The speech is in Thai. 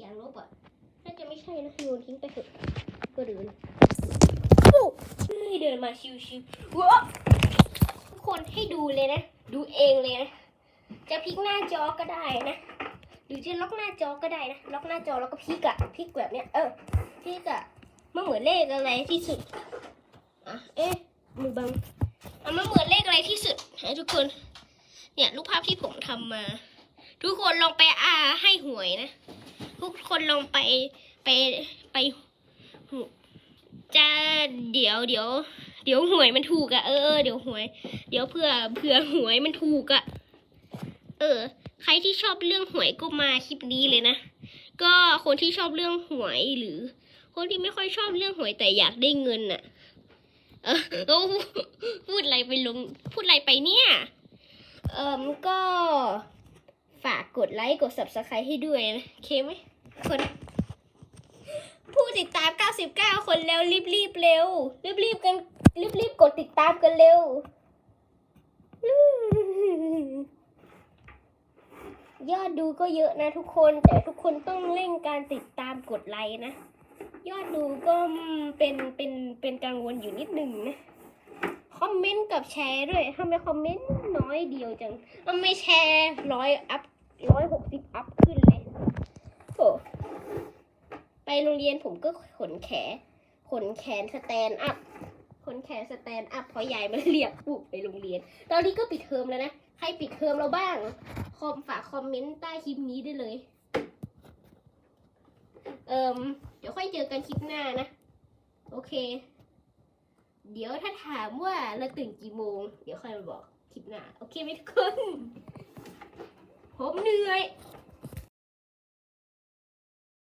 อย่าลบอะน่าจะไม่ใช่นะโยนทิ้งไปเถอะก็เดินปุ๊บนี่เดินมาชิวๆว้าทุกคนให้ดูเลยนะ ดูเองเลยนะ จะพลิกหน้าจอก็ได้นะหรือจะล็อกหน้าจอก็ได้นะล็อกหน้าจอแล้วก็พลิกอะพลิกแบบเนี้ยเออพลิกอะมันเหมือนเลขอะไรที่สุดอะเอ๊ะมือบังอะมันเหมือนเลขอะไรที่สุดให้ทุกคน เนี่ยรูปภาพที่ผมทำมา ทุกคนลองไปอ่าให้หวยนะ ทุกคนลองไปไปไป จะเดี๋ยวเดี๋ยวเดี๋ยวหวยมันถูกอะเออเดี๋ยวหวย เดี๋ยวเผื่อเผื่อหวยมันถูกอะเออ ใครที่ชอบเรื่องหวยก็มาคลิปนี้เลยนะ ก็คนที่ชอบเรื่องหวยหรือ คนที่ไม่ค่อยชอบเรื่องหวยแต่อยากได้เงินน่ะเออพูดอะไรไปลงพูดอะไรไปเนี่ย เอ่มก็ กดไลค์กด subscribe ให้ด้วยนะโอเคไหมคน ผู้ติดตาม 99 คนแล้วรีบรีบเร็วรีบรีบกันรีบรีบกดติดตามกันเร็ว ยอดดูก็เยอะนะทุกคนแต่ทุกคนต้องเร่งการติดตามกดไลค์นะ ยอดดูก็เป็นเป็นเป็นกังวลอยู่นิดนึงนะคอมเมนต์กับแชร์ด้วยทำไมคอมเมนต์น้อยเดียวจังทำไมแชร์ร้อยอัพ ร้อยหกสิบอัพขึ้นเลยโถไปโรงเรียนผมก็ขนแขนขนแขนสแตนอัพขนแขนสแตนอัพเพราะยายมาเรียกปุ๊บไปโรงเรียน ตอนนี้ก็ปิดเทอมแล้วนะ ใครปิดเทอมเราบ้าง คอมฝากคอมเมนต์ใต้คลิปนี้ได้เลย เอิมเดี๋ยวค่อยเจอกันคลิปหน้านะ โอเค เดี๋ยวถ้าถามว่าเราตื่นกี่โมง เดี๋ยวค่อยมาบอกคลิปหน้า โอเคไหมทุกคน ผมเหนื่อย